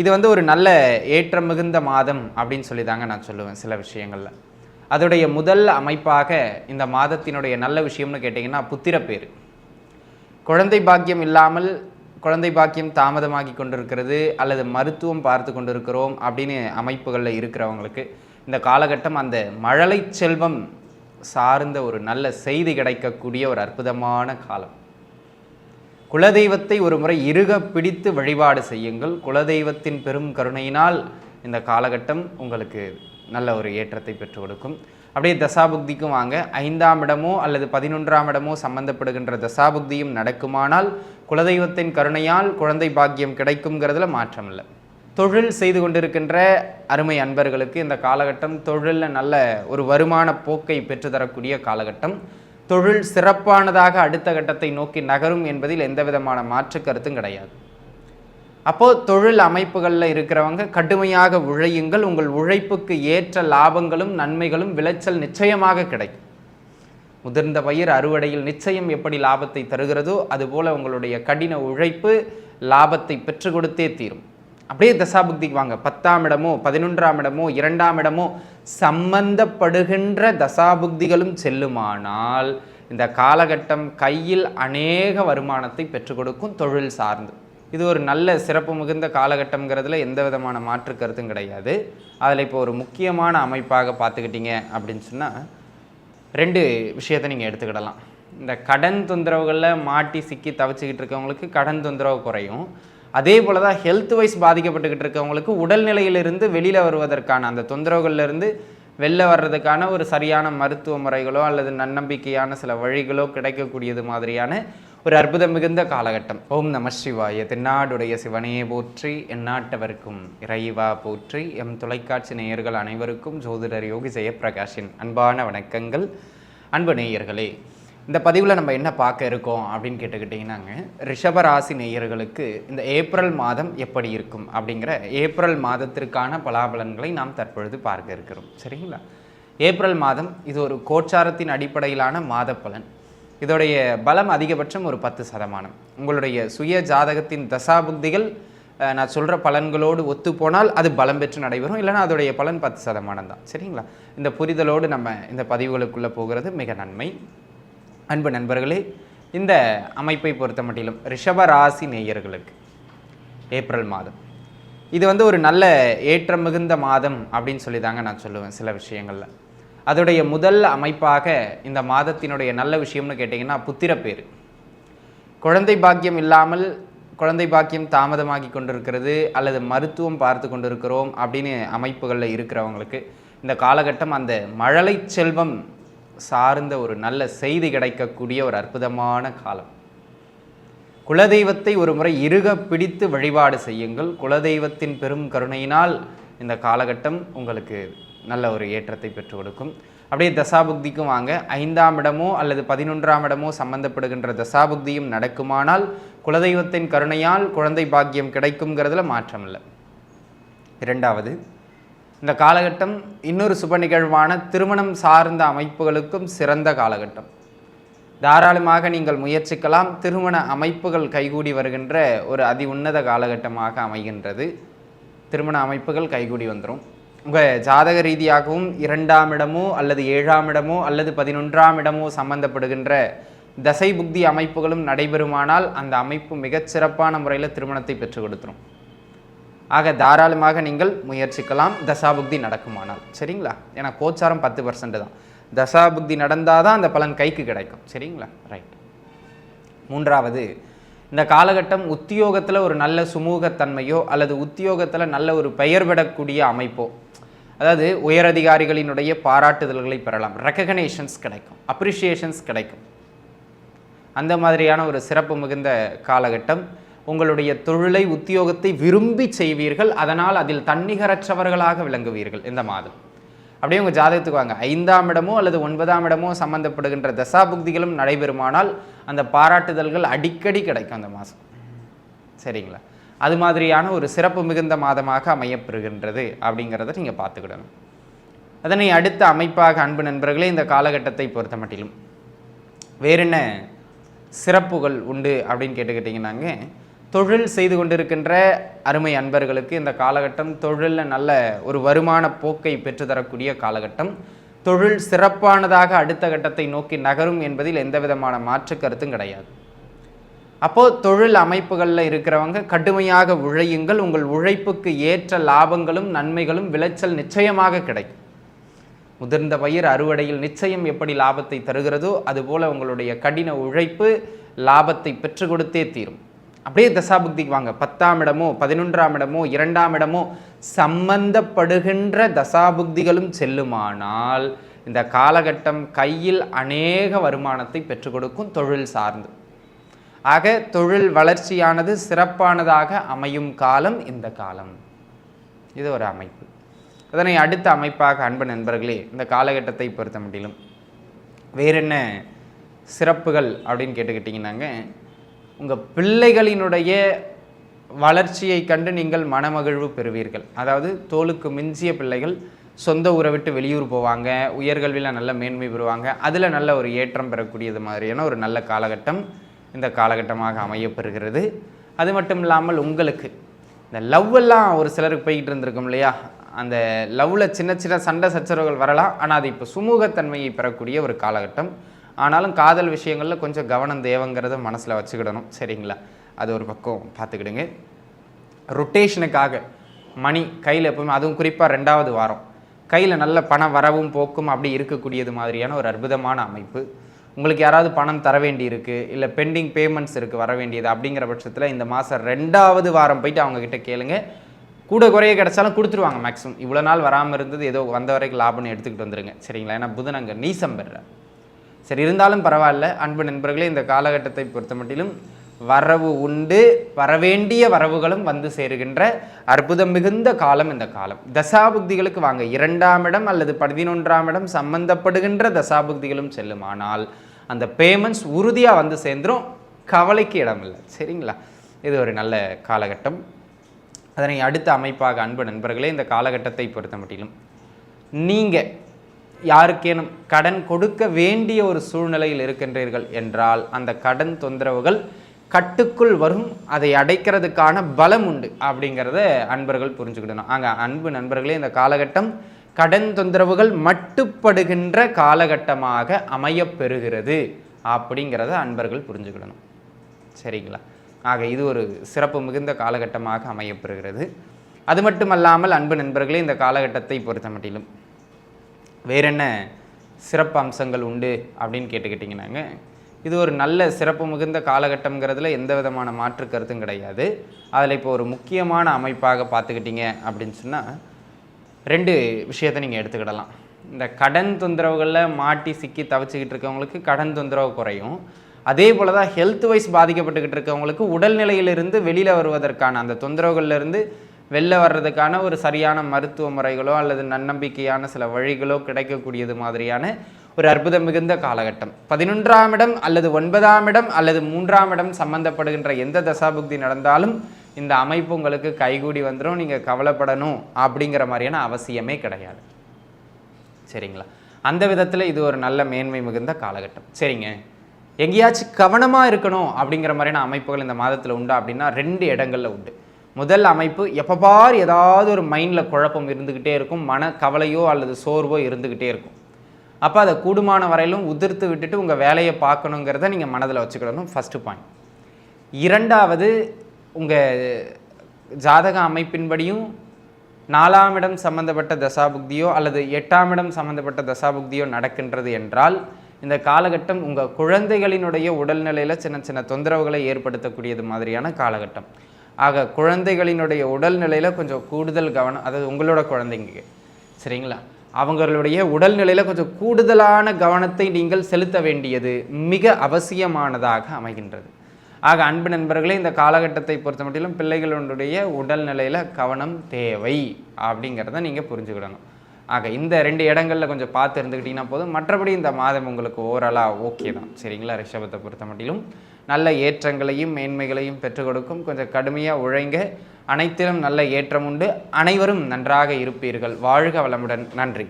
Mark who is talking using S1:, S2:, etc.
S1: இது வந்து ஒரு நல்ல ஏற்றம் மிகுந்த மாதம் அப்படின்னு சொல்லி தாங்க நான் சொல்லுவேன் சில விஷயங்களில். அதோடைய முதல் அமைப்பாக இந்த மாதத்தினுடைய நல்ல விஷயம்னு கேட்டிங்கன்னா புத்திரப்பேர் குழந்தை பாக்கியம் இல்லாமல் குழந்தை பாக்கியம் தாமதமாகி கொண்டிருக்கிறது அல்லது மருத்துவம் பார்த்து கொண்டிருக்கிறோம் அப்படின்னு அமைப்புகளில் இருக்கிறவங்களுக்கு இந்த காலகட்டம் அந்த மழலை செல்வம் சார்ந்த ஒரு நல்ல செய்தி கிடைக்கக்கூடிய ஒரு அற்புதமான காலம். குலதெய்வத்தை ஒரு முறை இறுக பிடித்து வழிபாடு செய்யுங்கள். குலதெய்வத்தின் பெரும் கருணையினால் இந்த காலகட்டம் உங்களுக்கு நல்ல ஒரு ஏற்றத்தை பெற்றுக் கொடுக்கும். அப்படியே தசாபுக்திக்கும் வாங்க. ஐந்தாம் இடமோ அல்லது பதினொன்றாம் இடமோ சம்பந்தப்படுகின்ற தசாபுக்தியும் நடக்குமானால் குலதெய்வத்தின் கருணையால் குழந்தை பாக்கியம் கிடைக்குங்கிறதுல மாற்றம் இல்லை தொழில் செய்து கொண்டிருக்கின்ற அருமை அன்பர்களுக்கு இந்த காலகட்டம் தொழிலில் நல்ல ஒரு வருமான போக்கை பெற்றுத்தரக்கூடிய காலகட்டம். தொழில் சிறப்பானதாக அடுத்த கட்டத்தை நோக்கி நகரும் என்பதில் எந்த விதமான மாற்று கருத்தும் கிடையாது. அப்போது தொழில் அமைப்புகளில் இருக்கிறவங்க கடுமையாக உழையுங்கள் உங்கள் உழைப்புக்கு ஏற்ற லாபங்களும் நன்மைகளும் விளைச்சல் நிச்சயமாக கிடைக்கும். முதிர்ந்த பயிர் அறுவடையில் நிச்சயம் எப்படி லாபத்தை தருகிறதோ அதுபோல் உங்களுடைய கடின உழைப்பு லாபத்தை பெற்று கொடுத்தே தீரும். அப்படியே தசாபுக்திக்கு வாங்க. பத்தாம் இடமோ பதினொன்றாம் இடமோ இரண்டாம் இடமோ சம்பந்தப்படுகின்ற தசாபுக்திகளும் செல்லுமானால் இந்த காலகட்டம் கையில் அநேக வருமானத்தை பெற்றுக் கொடுக்கும் தொழில் சார்ந்து. இது ஒரு நல்ல சிறப்பு மிகுந்த காலகட்டம்ங்கிறதுல எந்த விதமான மாற்று கருத்தும் கிடையாது. அதில் இப்போ ஒரு முக்கியமான அமைப்பாக பார்த்துக்கிட்டீங்க அப்படின்னு சொன்னால் ரெண்டு விஷயத்தை நீங்கள் எடுத்துக்கிடலாம். இந்த கடன் தொந்தரவுகளில் மாட்டி சிக்கி தவிச்சுக்கிட்டு இருக்கவங்களுக்கு கடன் தொந்தரவு குறையும். அதே போல தான் ஹெல்த் வைஸ் பாதிக்கப்பட்டுக்கிட்டு இருக்கவங்களுக்கு உடல்நிலையிலிருந்து வெளியில் வருவதற்கான அந்த தொந்தரவுகள்லேருந்து வெளில வர்றதுக்கான ஒரு சரியான மருத்துவ முறைகளோ அல்லது நன்னம்பிக்கையான சில வழிகளோ கிடைக்கக்கூடியது மாதிரியான ஒரு அற்புதம் மிகுந்த காலகட்டம். ஓம் நம சிவாய. தென்னாடுடைய சிவனையே போற்றி. எந்நாட்டவருக்கும் இறைவா போற்றி. எம் தொலைக்காட்சி நேயர்கள் அனைவருக்கும் ஜோதிடர் யோகி ஜெயப்பிரகாஷின் அன்பான வணக்கங்கள். அன்பு நேயர்களே இந்த பதிவில் நம்ம என்ன பார்க்க இருக்கோம் அப்படின்னு கேட்டுக்கிட்டிங்கன்னாங்க ரிஷபராசி நேயர்களுக்கு இந்த ஏப்ரல் மாதம் எப்படி இருக்கும் அப்படிங்கிற ஏப்ரல் மாதத்திற்கான பலாபலன்களை நாம் தற்பொழுது பார்க்க இருக்கிறோம். சரிங்களா? ஏப்ரல் மாதம் இது ஒரு கோச்சாரத்தின் அடிப்படையிலான மாத பலன் இதோடைய பலம் அதிகபட்சம் ஒரு பத்து சதமானம். உங்களுடைய சுய ஜாதகத்தின் தசாபுக்திகள் நான் சொல்கிற பலன்களோடு ஒத்து போனால் அது பலம் பெற்று நடைபெறும். இல்லைன்னா அதோடைய பலன் பத்து சதமானம் தான். சரிங்களா? இந்த புரிதலோடு நம்ம இந்த பதிவுகளுக்குள்ளே போகிறது மிக நன்மை. அன்பு நண்பர்களே இந்த அமைப்பை பொறுத்த மட்டிலும் ரிஷபராசி நேயர்களுக்கு ஏப்ரல் மாதம். இது வந்து ஒரு நல்ல ஏற்றம் மிகுந்த மாதம் அப்படின்னு சொல்லி தாங்க நான் சொல்லுவேன் சில விஷயங்களில். அதோடைய முதல் அமைப்பாக இந்த மாதத்தினுடைய நல்ல விஷயம்னு கேட்டிங்கன்னா புத்திரப்பேர் குழந்தை பாக்கியம் இல்லாமல் குழந்தை பாக்கியம் தாமதமாகி கொண்டிருக்கிறது அல்லது மருத்துவம் பார்த்து கொண்டிருக்கிறோம் அப்படின்னு அமைப்புகளில் இருக்கிறவங்களுக்கு இந்த காலகட்டம் அந்த மழலை செல்வம் சார்ந்த ஒரு நல்ல செய்தி கிடைக்கக்கூடிய ஒரு அற்புதமான காலம். குலதெய்வத்தை ஒரு முறை இறுக பிடித்து வழிபாடு செய்யுங்கள். குலதெய்வத்தின் பெரும் கருணையினால் இந்த காலகட்டம் உங்களுக்கு நல்ல ஒரு ஏற்றத்தை பெற்றுக் கொடுக்கும். அப்படியே தசாபுக்திக்கும் வாங்க. ஐந்தாம் இடமோ அல்லது பதினொன்றாம் இடமோ சம்பந்தப்படுகின்ற தசாபுக்தியும் நடக்குமானால் குலதெய்வத்தின் கருணையால் குழந்தை பாக்கியம் கிடைக்குங்கிறதுல மாற்றம் இல்லை இரண்டாவது இந்த காலகட்டம் இன்னொரு சுப நிகழ்வான திருமணம் சார்ந்த அமைப்புகளுக்கும் சிறந்த காலகட்டம். தாராளமாக நீங்கள் முயற்சிக்கலாம். திருமண அமைப்புகள் கைகூடி வருகின்ற ஒரு அதி உன்னத காலகட்டமாக அமைகின்றது. திருமண அமைப்புகள் கைகூடி வந்துடும் உங்கள் ஜாதக ரீதியாகவும் இரண்டாம் இடமோ அல்லது ஏழாம் இடமோ அல்லது பதினொன்றாம் இடமோ சம்பந்தப்படுகின்ற தசை புக்தி அமைப்புகளும் நடைபெறுமானால் அந்த அமைப்பு மிகச்சிறப்பான முறையில் திருமணத்தை பெற்றுக் கொடுத்துரும். ஆக தாராளமாக நீங்கள் முயற்சிக்கலாம். தசாபுக்தி நடக்குமானால். சரிங்களா? ஏன்னா கோச்சாரம் பத்து பர்சன்ட் தான். தசாபுக்தி நடந்தால் தான் அந்த பலன் கைக்கு கிடைக்கும். சரிங்களா? ரைட் மூன்றாவது இந்த காலகட்டம் உத்தியோகத்தில் ஒரு நல்ல சுமூகத்தன்மையோ அல்லது உத்தியோகத்தில் நல்ல ஒரு பெயர் விடக்கூடிய அமைப்போ அதாவது உயரதிகாரிகளினுடைய பாராட்டுதல்களை பெறலாம். ரெக்ககனேஷன்ஸ் கிடைக்கும். அப்ரிஷியேஷன்ஸ் கிடைக்கும். அந்த மாதிரியான ஒரு சிறப்பு மிகுந்த காலகட்டம். உங்களுடைய தொழிலை உத்தியோகத்தை விரும்பி செய்வீர்கள். அதனால் அதில் தன்னிகரற்றவர்களாக விளங்குவீர்கள் இந்த மாதம். அப்படியே உங்கள் ஜாதகத்துக்கு வாங்க. ஐந்தாம் இடமோ அல்லது ஒன்பதாம் இடமோ சம்பந்தப்படுகின்ற தசாபுக்திகளும் நடைபெறுமானால் அந்த பாராட்டுதல்கள் அடிக்கடி கிடைக்கும் அந்த மாதம். சரிங்களா? அது மாதிரியான ஒரு சிறப்பு மிகுந்த மாதமாக அமையப்பெறுகின்றது அப்படிங்கிறத நீங்கள் பார்த்துக்கிடணும். அதனை அடுத்த அமைப்பாக அன்பு நண்பர்களே இந்த காலகட்டத்தை பொறுத்த மட்டிலும் வேறென்ன சிறப்புகள் உண்டு அப்படின்னு கேட்டுக்கிட்டிங்கன்னாங்க. தொழில் செய்து கொண்டிருக்கின்ற அருமை அன்பர்களுக்கு இந்த காலகட்டம் தொழிலில் நல்ல ஒரு வருமான போக்கை பெற்றுத்தரக்கூடிய காலகட்டம். தொழில் சிறப்பானதாக அடுத்த கட்டத்தை நோக்கி நகரும் என்பதில் எந்த விதமான மாற்று கருத்தும் கிடையாது. அப்போது தொழில் அமைப்புகளில் இருக்கிறவங்க கடுமையாக உழையுங்கள் உங்கள் உழைப்புக்கு ஏற்ற லாபங்களும் நன்மைகளும் விளைச்சல் நிச்சயமாக கிடைக்கும். முதிர்ந்த பயிர் அறுவடையில் நிச்சயம் எப்படி லாபத்தை தருகிறதோ அதுபோல் உங்களுடைய கடின உழைப்பு லாபத்தை பெற்று கொடுத்தே தீரும். அப்படியே தசாபுக்திக்கு வாங்க. பத்தாம் இடமோ பதினொன்றாம் இடமோ இரண்டாம் இடமோ சம்பந்தப்படுகின்ற தசாபுக்திகளும் செல்லுமானால் இந்த காலகட்டம் கையில் அநேக வருமானத்தை பெற்றுக் கொடுக்கும் தொழில் சார்ந்து. ஆக தொழில் வளர்ச்சியானது சிறப்பானதாக அமையும் காலம் இந்த காலம். இது ஒரு அமைப்பு. அதனை அடுத்த அமைப்பாக அன்பு நண்பர்களே இந்த காலகட்டத்தை பொறுத்த முடியலும் வேறென்ன சிறப்புகள் அப்படின்னு கேட்டுக்கிட்டிங்கன்னாங்க. உங்கள் பிள்ளைகளினுடைய வளர்ச்சியை கண்டு நீங்கள் மனமகிழ்வு பெறுவீர்கள். அதாவது தோலுக்கு மிஞ்சிய பிள்ளைகள் சொந்த ஊரை விட்டு வெளியூர் போவாங்க உயர்கல்வியில் நல்ல மேன்மை பெறுவாங்க அதில் நல்ல ஒரு ஏற்றம் பெறக்கூடியது மாதிரியான ஒரு நல்ல காலகட்டம் இந்த காலகட்டமாக அமையப்பெறுகிறது. அது மட்டும் இல்லாமல் உங்களுக்கு இந்த லவ் எல்லாம் ஒரு சிலருக்கு போய்கிட்டு இருந்திருக்கும் இல்லையா? அந்த லவ்வில் சின்ன சின்ன சண்டை சச்சரவுகள் வரலாம் ஆனால் அது இப்போ சுமூகத்தன்மையை பெறக்கூடிய ஒரு காலகட்டம். ஆனாலும் காதல் விஷயங்களில் கொஞ்சம் கவனம் தேவைங்கிறத மனசில் வச்சுக்கிடணும். சரிங்களா? அது ஒரு பக்கம் பார்த்துக்கிடுங்க. ரொட்டேஷனுக்காக மணி கையில் எப்பவுமே அதுவும் குறிப்பாக ரெண்டாவது வாரம். கையில் நல்ல பண வரவும் போக்கும் அப்படி இருக்கக்கூடியது மாதிரியான ஒரு அற்புதமான அமைப்பு. உங்களுக்கு யாராவது பணம் தர வேண்டி இருக்குது இல்லை பெண்டிங் பேமெண்ட்ஸ் இருக்குது வர வேண்டியது அப்படிங்கிற பட்சத்தில் இந்த மாதம் ரெண்டாவது வாரம் போயிட்டு அவங்கக்கிட்ட கேளுங்க. கூட குறைய கிடைச்சாலும் கொடுத்துருவாங்க மேக்ஸிமம் இவ்வளோ நாள் வராமல் இருந்தது ஏதோ வந்த வரைக்கும் லாபம்னு எடுத்துக்கிட்டு வந்துருங்க. சரிங்களா? ஏன்னா புதன் அங்கே நீசம் சரி இருந்தாலும் பரவாயில்ல. அன்பு நண்பர்களே இந்த காலகட்டத்தை பொறுத்த மட்டிலும் வரவு உண்டு. வரவேண்டிய வரவுகளும் வந்து சேருகின்ற அற்புதம் மிகுந்த காலம் இந்த காலம். தசாபுக்திகளுக்கு வாங்க. இரண்டாம் இடம் அல்லது பதினொன்றாம் இடம் சம்பந்தப்படுகின்ற தசாபுக்திகளும் செல்லுமானால் அந்த பேமெண்ட்ஸ் உறுதியாக வந்து சேர்ந்துரும். கவலைக்கு இடம் இல்லை சரிங்களா? இது ஒரு நல்ல காலகட்டம். அதனை அடுத்த அமைப்பாக அன்பு நண்பர்களே இந்த காலகட்டத்தை பொறுத்த மட்டிலும் நீங்கள் யாருக்கேனும் கடன் கொடுக்க வேண்டிய ஒரு சூழ்நிலையில் இருக்கின்றீர்கள் என்றால் அந்த கடன் தொந்தரவுகள் கட்டுக்குள் வரும் அதை அடைக்கிறதுக்கான பலம் உண்டு அப்படிங்கிறத அன்பர்கள் புரிஞ்சுக்கிடணும். ஆங்க அன்பு நண்பர்களே இந்த காலகட்டம் கடன் தொந்தரவுகள் மட்டுப்படுகின்ற காலகட்டமாக அமையப்பெறுகிறது அப்படிங்கிறத அன்பர்கள் புரிஞ்சுக்கிடணும். சரிங்களா? ஆக இது ஒரு சிறப்பு மிகுந்த காலகட்டமாக அமையப்பெறுகிறது. அது மட்டுமல்லாமல் அன்பு நண்பர்களே இந்த காலகட்டத்தை பொறுத்த மட்டிலும் வேறென்ன சிறப்பு அம்சங்கள் உண்டு அப்படின்னு கேட்டுக்கிட்டிங்கன்னாங்க. இது ஒரு நல்ல சிறப்பு மிகுந்த காலகட்டங்கிறதுல எந்த விதமான மாற்று கருத்தும் கிடையாது. அதில் இப்போ ஒரு முக்கியமான அமைப்பாக பார்த்துக்கிட்டிங்க அப்படின்னு சொன்னால் ரெண்டு விஷயத்தை நீங்கள் எடுத்துக்கிடலாம். இந்த கடன் தொந்தரவுகளில் மாட்டி சிக்கி தவிச்சுக்கிட்டு இருக்கவங்களுக்கு கடன் தொந்தரவு குறையும். அதே போல் தான் ஹெல்த் வைஸ் பாதிக்கப்பட்டுக்கிட்டு இருக்கவங்களுக்கு உடல்நிலையிலிருந்து வெளியில் வருவதற்கான அந்த தொந்தரவுகள்லேருந்து வெளில வர்றதுக்கான ஒரு சரியான மருத்துவ முறைகளோ அல்லது நன்னம்பிக்கையான சில வழிகளோ கிடைக்கக்கூடியது மாதிரியான ஒரு அற்புதம் மிகுந்த காலகட்டம். பதினொன்றாம் இடம் அல்லது ஒன்பதாம் இடம் அல்லது மூன்றாம் இடம் சம்பந்தப்படுகின்ற எந்த தசாபுக்தி நடந்தாலும் இந்த அமைப்பு உங்களுக்கு கைகூடி வந்துடும் நீங்கள் கவலைப்படணும் அப்படிங்கிற மாதிரியான அவசியமே கிடையாது. சரிங்களா? அந்த விதத்தில் இது ஒரு நல்ல மேன்மை மிகுந்த காலகட்டம். சரிங்க. எங்கேயாச்சும் கவனமாக இருக்கணும் அப்படிங்கிற மாதிரியான அமைப்புகள் இந்த மாதத்தில் உண்டா அப்படின்னா ரெண்டு இடங்களில் உண்டு. முதல் அமைப்பு எப்போ ஏதாவது ஒரு மைண்டில் குழப்பம் இருந்துக்கிட்டே இருக்கும் மன கவலையோ அல்லது சோர்வோ இருந்துக்கிட்டே இருக்கும். அப்போ அதை கூடுமான வரையிலும் உதிர்த்து விட்டுட்டு உங்கள் வேலையை பார்க்கணுங்கிறத நீங்கள் மனதில் வச்சுக்கிடணும் ஃபஸ்ட்டு பாயிண்ட் இரண்டாவது உங்கள் ஜாதக அமைப்பின்படியும் நாலாம் இடம் சம்மந்தப்பட்ட தசாபுக்தியோ அல்லது எட்டாம் இடம் சம்மந்தப்பட்ட தசாபுக்தியோ நடக்கின்றது என்றால் இந்த காலகட்டம் உங்கள் குழந்தைகளினுடைய உடல்நிலையில் சின்ன சின்ன தொந்தரவுகளை ஏற்படுத்தக்கூடியது மாதிரியான காலகட்டம். ஆக குழந்தைகளினுடைய உடல்நிலையில் கொஞ்சம் கூடுதல் கவனம் அதாவது உங்களோட குழந்தைங்க சரிங்களா? அவங்களுடைய உடல்நிலையில் கொஞ்சம் கூடுதலான கவனத்தை நீங்கள் செலுத்த வேண்டியது மிக அவசியமானதாக அமைகின்றது. ஆக அன்பு நண்பர்களே இந்த காலகட்டத்தை பொறுத்த மட்டிலும் பிள்ளைகளுடைய உடல்நிலையில் கவனம் தேவை அப்படிங்கிறத நீங்கள் புரிஞ்சுக்கிடணும். ஆக இந்த ரெண்டு இடங்களில் கொஞ்சம் பார்த்து இருந்துக்கிட்டிங்கன்னா போதும். மற்றபடி இந்த மாதம் உங்களுக்கு ஓவராலாக ஓகே தான். சரிங்களா? ரிஷபத்தை பொறுத்த மட்டிலும். நல்ல ஏற்றங்களையும் மேன்மைகளையும் பெற்றுக் கொடுக்கும். கொஞ்சம் கடுமையாக உழைங்க. அனைத்திலும் நல்ல ஏற்றம் உண்டு. அனைவரும் நன்றாக இருப்பீர்கள். வாழ்க வளமுடன். நன்றி.